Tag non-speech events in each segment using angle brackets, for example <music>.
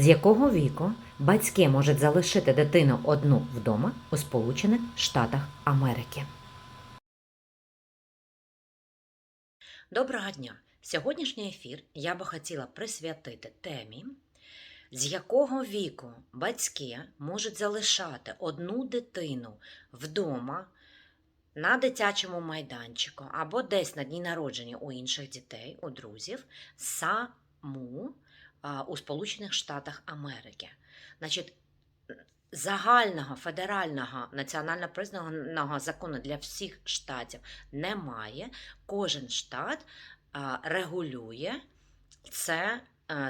З якого віку батьки можуть залишити дитину одну вдома у Сполучених Штатах Америки? Доброго дня! Сьогоднішній ефір я би хотіла присвятити темі, з якого віку батьки можуть залишати одну дитину вдома на дитячому майданчику або десь на дні народження у інших дітей, у друзів, саму у Сполучених Штатах Америки. Значить, загального федерального національно признаного закону для всіх штатів немає. Кожен штат регулює це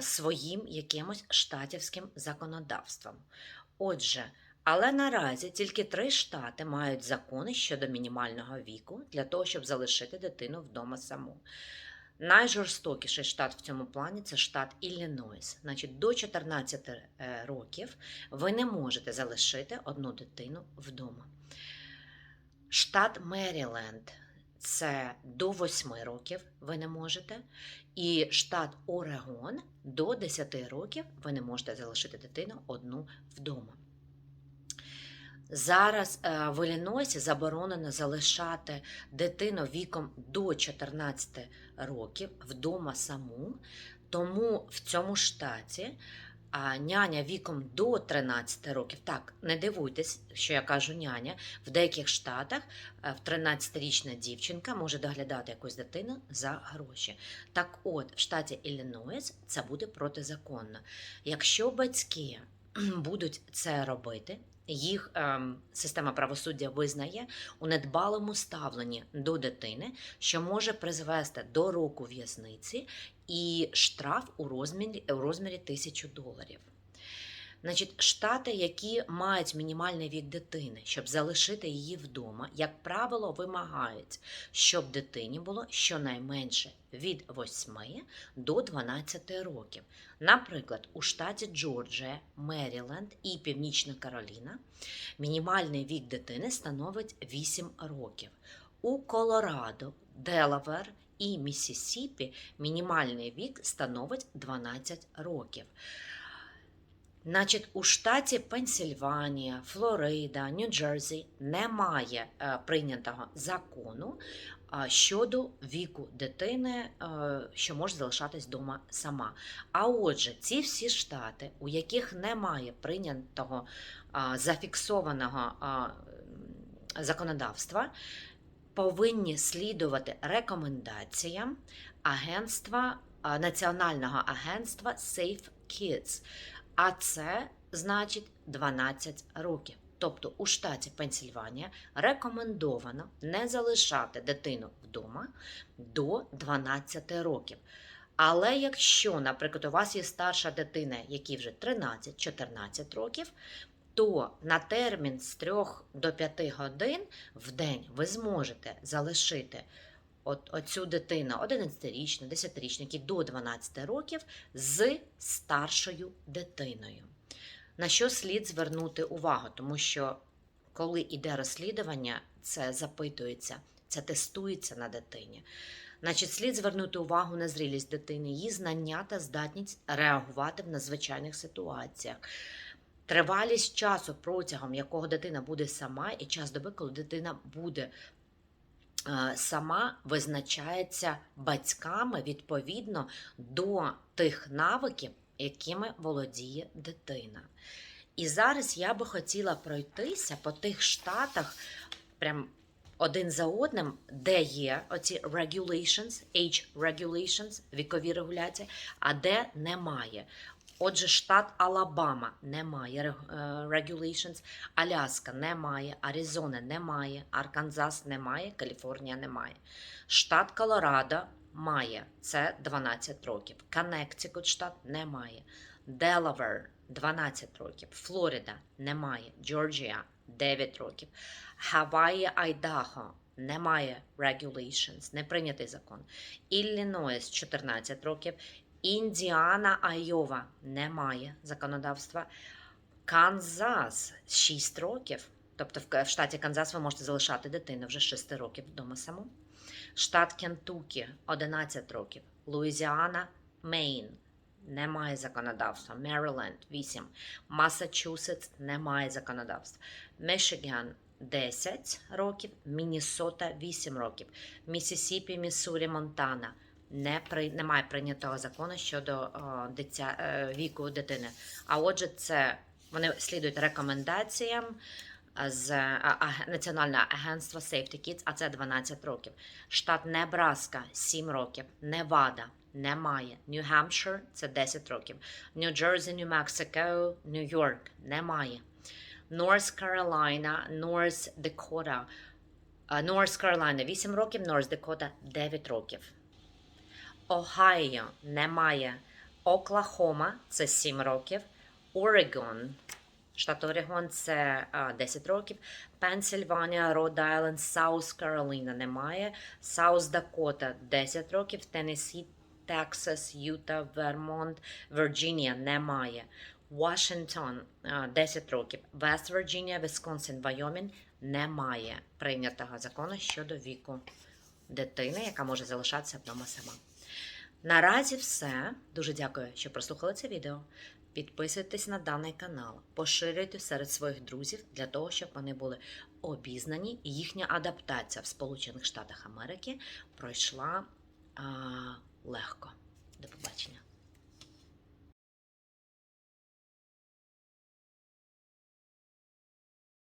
своїм якимось штатівським законодавством. Отже, але наразі тільки три штати мають закони щодо мінімального віку для того, щоб залишити дитину вдома саму. Найжорстокіший штат в цьому плані це штат Іллінойс. Значить, до 14 е, років ви не можете залишити одну дитину вдома. Штат Меріленд це до 8 років ви не можете. І штат Орегон до 10 років ви не можете залишити дитину одну вдома. Зараз е, в Іллінойсі заборонено залишати дитину віком до 14 років вдома саму, тому в цьому штаті няня віком до 13 років, так, не дивуйтесь, що я кажу няня, в деяких штатах е, в 13-річна дівчинка може доглядати якусь дитину за гроші. Так от, в штаті Іллінойс це буде протизаконно. Якщо батьки <clears throat> будуть це робити, їх ем, система правосуддя визнає у недбалому ставленні до дитини, що може призвести до року в'язниці і штраф у розмірі, у розмірі тисячу доларів. Значить, штати, які мають мінімальний вік дитини, щоб залишити її вдома, як правило, вимагають, щоб дитині було щонайменше від 8 до 12 років. Наприклад, у штаті Джорджія, Меріленд і Північна Кароліна мінімальний вік дитини становить 8 років. У Колорадо, Делавер і Міссісіпі мінімальний вік становить 12 років. Значить, у штаті Пенсільванія, Флорида, Нью-Джерсі немає е, прийнятого закону щодо віку дитини, е, що може залишатись вдома сама. А отже, ці всі штати, у яких немає прийнятого зафіксованого законодавства, повинні слідувати рекомендаціям агентства Національного агентства Safe Kids. А це значить 12 років. Тобто у штаті Пенсільванія рекомендовано не залишати дитину вдома до 12 років. Але якщо, наприклад, у вас є старша дитина, якій вже 13-14 років, то на термін з 3 до 5 годин в день ви зможете залишити от, оцю дитину 11-річну, 10-річну, які до 12 років з старшою дитиною. На що слід звернути увагу? Тому що коли йде розслідування, це запитується, це тестується на дитині. Значить, слід звернути увагу на зрілість дитини, її знання та здатність реагувати в надзвичайних ситуаціях. Тривалість часу, протягом якого дитина буде сама, і час доби, коли дитина буде сама визначається батьками відповідно до тих навиків, якими володіє дитина. І зараз я би хотіла пройтися по тих штатах, прям один за одним, де є оці regulations, age regulations, вікові регуляції, а де немає. Отже, штат Алабама немає е, regulations, Аляска немає, Аризона немає, Арканзас немає, Каліфорнія немає. Штат Колорадо має це 12 років. Коннектикут штат немає. Делавер 12 років. Флорида немає. Джорджія 9 років. Гаваї, Айдахо немає regulations, не прийнятий закон. Іллінойс 14 років. Індіана, Айова немає законодавства. Канзас 6 років. Тобто в штаті Канзас ви можете залишати дитину вже з 6 років вдома саму. Штат Кентукі 11 років. Луїзіана, Мейн немає законодавства. Мериленд 8. Масачусетс немає законодавства. Мішиган 10 років, Міннесота 8 років, Місісіпі, Міссурі, Монтана. Не при, немає прийнятого закону щодо о, дитя, е, віку дитини. А отже, це вони слідують рекомендаціям з а, а, Національного агентства Safety Kids, а це 12 років. Штат Небраска 7 років, Невада немає. Нью-Гемпшир це 10 років. Нью-Джерсі, Нью-Мексико, Нью-Йорк немає. Норс Каролайна, Норс Дакота. Норс Каролайна 8 років, Норс Дакота 9 років. Огайо немає. Оклахома це 7 років. Орегон. Штат Орегон це а, 10 років. Пенсильванія, Род Айленд, Саус Кароліна немає. Саус Дакота 10 років. Теннессі, Тексас, Юта, Вермонт, Вірджинія немає. Вашингтон а, 10 років. Вест Вірджинія, Вісконсин, Вайомін немає прийнятого закону щодо віку дитини, яка може залишатися вдома сама. Наразі все. Дуже дякую, що прослухали це відео. Підписуйтесь на даний канал, поширюйте серед своїх друзів для того, щоб вони були обізнані, і їхня адаптація в Сполучених Штатах Америки пройшла а, легко. До побачення.